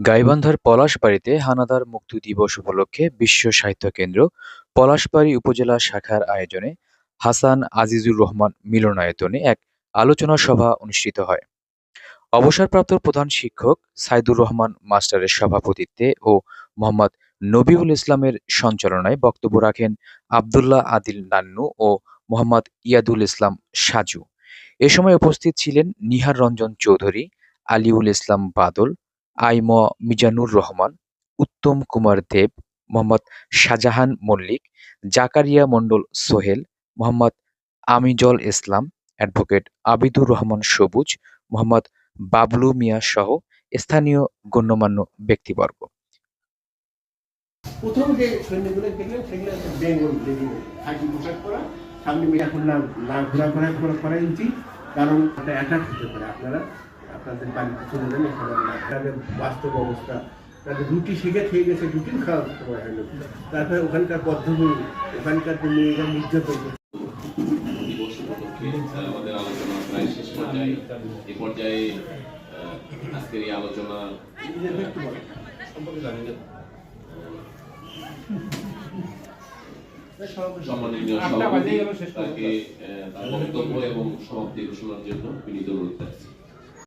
গাইবান্ধার পলাশবাড়ীতে হানাদার মুক্তি দিবস উপলক্ষে বিশ্ব সাহিত্য কেন্দ্র, পলাশবাড়ী উপজেলা শাখার আয়োজনে হাসান আজিজুর রহমান মিলনায়তনে এক আলোচনা সভা অনুষ্ঠিত হয়। অবসরপ্রাপ্ত প্রধান শিক্ষক সাইদুর রহমান মাস্টারের সভাপতিত্বে ও মোহাম্মদ নবিউল ইসলামের সঞ্চালনায় বক্তব্য রাখেন আবদুল্লাহ আদিল নান্নু ও মোহাম্মদ ইয়াদুল ইসলাম সাজু। এ সময় উপস্থিত ছিলেন Nihar Ranjan Chowdhury, Aliul Islam Badal I'm Mizanur Rahman, Uttam Kumar Dev, Mohammad Shahjahan Mallick, Zakaria Mondal Sohel, Mohammad Amijal Islam advocate Abidur Rahman Sabuj, Mohammad Bablu মিয়া সহ স্থানীয় গণ্যমান্য ব্যক্তিবর্গ। প্রথম যে সৈন্যগুলো দেখলেন, সেগুলো বেঙ্গল লেডি পোশাক পরা সামনে এখন না ঘোরাফেরা করা করা উচিত, কারণ এটা অ্যাটাক হতে পারে আপনারা। আপনাদের বাড়িতে চলে যান এখানে না তাদের বাস্তব অবস্থা তাদের রুটি শিখে খেয়ে গেছে রুটিও খাওয়া সময় হয়নি তারপরে ওখানকার পদ্ধতি ওখানকার যে মেয়েরা নির্যাতন করছে, দিবস উপলক্ষে আহ, আমাদের আলোচনা প্রায় শেষ পর্যায়ে এ পর্যায়ে আজকের এই আলোচনা সম্পর্কে জানি না সম্মাননীয় সভাপতি। তাকে তার বক্তব্য এবং সমাপ্তি ঘোষণার জন্য বিনীত অনুরোধ রাখছি